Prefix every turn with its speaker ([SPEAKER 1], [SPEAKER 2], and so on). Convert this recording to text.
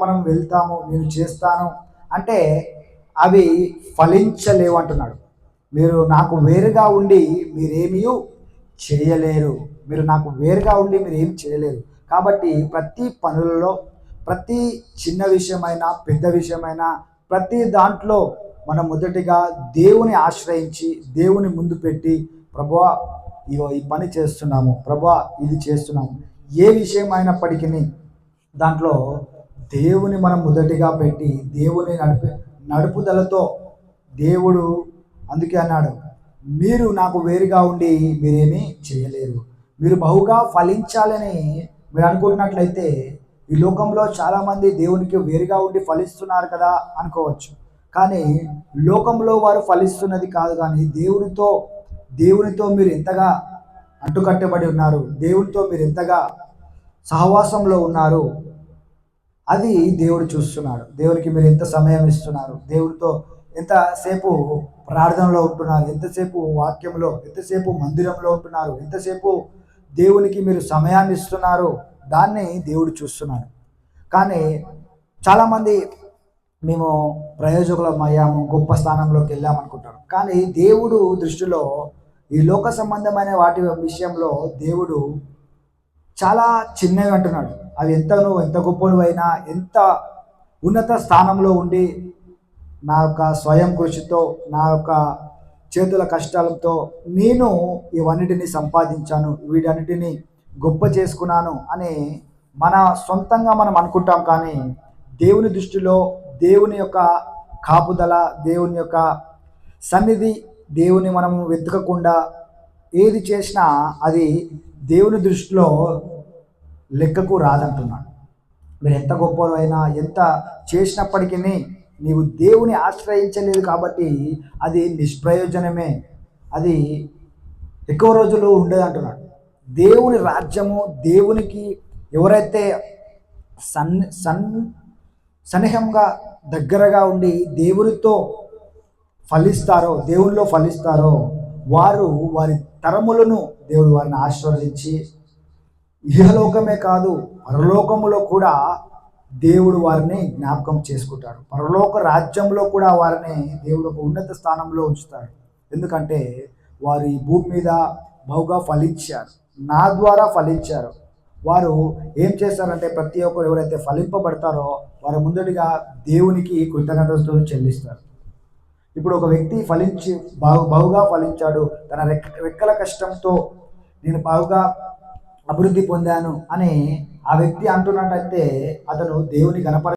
[SPEAKER 1] మనం వెళ్తాము నేను చేస్తాను అంటే అవి ఫలించలేవు అంటున్నాడు. మీరు నాకు వేరుగా ఉండి మీరేమీ చేయలేరు. మీరు నాకు వేరుగా ఉండి మీరు ఏం చేయలేరు. కాబట్టి ప్రతి పనులలో ప్రతి చిన్న విషయమైనా పెద్ద విషయమైనా ప్రతి దాంట్లో మనం మొదటిగా దేవుని ఆశ్రయించి దేవుని ముందు పెట్టి ప్రభా ఇగో ఈ పని చేస్తున్నాము ప్రభా ఇది చేస్తున్నాము. ఏ విషయం అయినప్పటికీ దాంట్లో దేవుని మనం మొదటిగా పెట్టి దేవుని నడిపి నడుపుదలతో దేవుడు అందుకే అన్నాడు మీరు నాకు వేరుగా ఉండి మీరేమీ చేయలేరు. మీరు బహుగా ఫలించాలని మీరు అనుకుంటున్నట్లయితే ఈ లోకంలో చాలామంది దేవునికి వేరుగా ఉండి ఫలిస్తున్నారు కదా అనుకోవచ్చు. కానీ లోకంలో వారు ఫలిస్తున్నది కాదు కానీ దేవునితో దేవునితో మీరు ఎంతగా అంటుకట్టబడి ఉన్నారు దేవునితో మీరు ఎంతగా సహవాసంలో ఉన్నారు అది దేవుడు చూస్తున్నాడు. దేవునికి మీరు ఎంత సమయం ఇస్తున్నారు? దేవుడితో ఎంతసేపు ప్రార్థనలో ఉంటున్నారు? ఎంతసేపు వాక్యంలో ఎంతసేపు మందిరంలో ఉంటున్నారు? ఎంతసేపు దేవునికి మీరు సమయాన్ని ఇస్తున్నారు? దాన్ని దేవుడు చూస్తున్నాడు. కానీ చాలామంది మేము ప్రయోజకులం అయ్యాము గొప్ప స్థానంలోకి వెళ్ళామనుకుంటారు కానీ దేవుడు దృష్టిలో ఈ లోక సంబంధమైన వాటి విషయంలో దేవుడు చాలా చిన్నవి అంటున్నాడు. అవి ఎంత నువ్వు ఎంత గొప్పలు అయినా ఎంత ఉన్నత స్థానంలో ఉండి నా యొక్క స్వయం కృషితో నా యొక్క చేతుల కష్టాలతో నేను ఇవన్నిటిని సంపాదించాను వీటన్నిటిని గొప్ప చేసుకున్నాను అని మన సొంతంగా మనం అనుకుంటాం కానీ దేవుని దృష్టిలో దేవుని యొక్క కాపుదల దేవుని యొక్క సన్నిధి దేవుని మనము వెతకకుండా ఏది చేసినా అది దేవుని దృష్టిలో లెక్కకు రాదంటున్నాడు. మీరు ఎంత గొప్పవైనా ఎంత చేసినప్పటికీ నీవు దేవుని ఆశ్రయించలేదు కాబట్టి అది నిష్ప్రయోజనమే. అది ఎక్కువ రోజులు ఉండదు అంటున్నాడు. దేవుని రాజ్యము దేవునికి ఎవరైతే సన్ సన్ సన్నిహంగా దగ్గరగా ఉండి దేవునితో ఫలిస్తారో దేవునిలో ఫలిస్తారో వారు వారి తరములను దేవుడు వారిని ఆశీర్వదించి ఇహలోకమే కాదు పరలోకములో కూడా దేవుడు వారిని జ్ఞాపకం చేసుకుంటాడు. పరలోక రాజ్యంలో కూడా వారిని దేవుడు ఒక ఉన్నత స్థానంలో ఉంచుతాడు. ఎందుకంటే వారు ఈ భూమి మీద బహుగా ఫలించారు. నా ద్వారా ఫలించారు. వారు ఏం చేస్తారంటే ప్రతి ఒక్కరు ఎవరైతే ఫలింపబడతారో వారు ముందటిగా దేవునికి కృతజ్ఞతలు చెల్లిస్తారు. ఇప్పుడు ఒక వ్యక్తి ఫలించి బాగు బహుగా ఫలించాడు తన రెక్క రెక్కల కష్టంతో నేను బాగుగా అభివృద్ధి పొందాను అని ఆ వ్యక్తి అంటున్నట్టయితే అతను దేవుని గణపర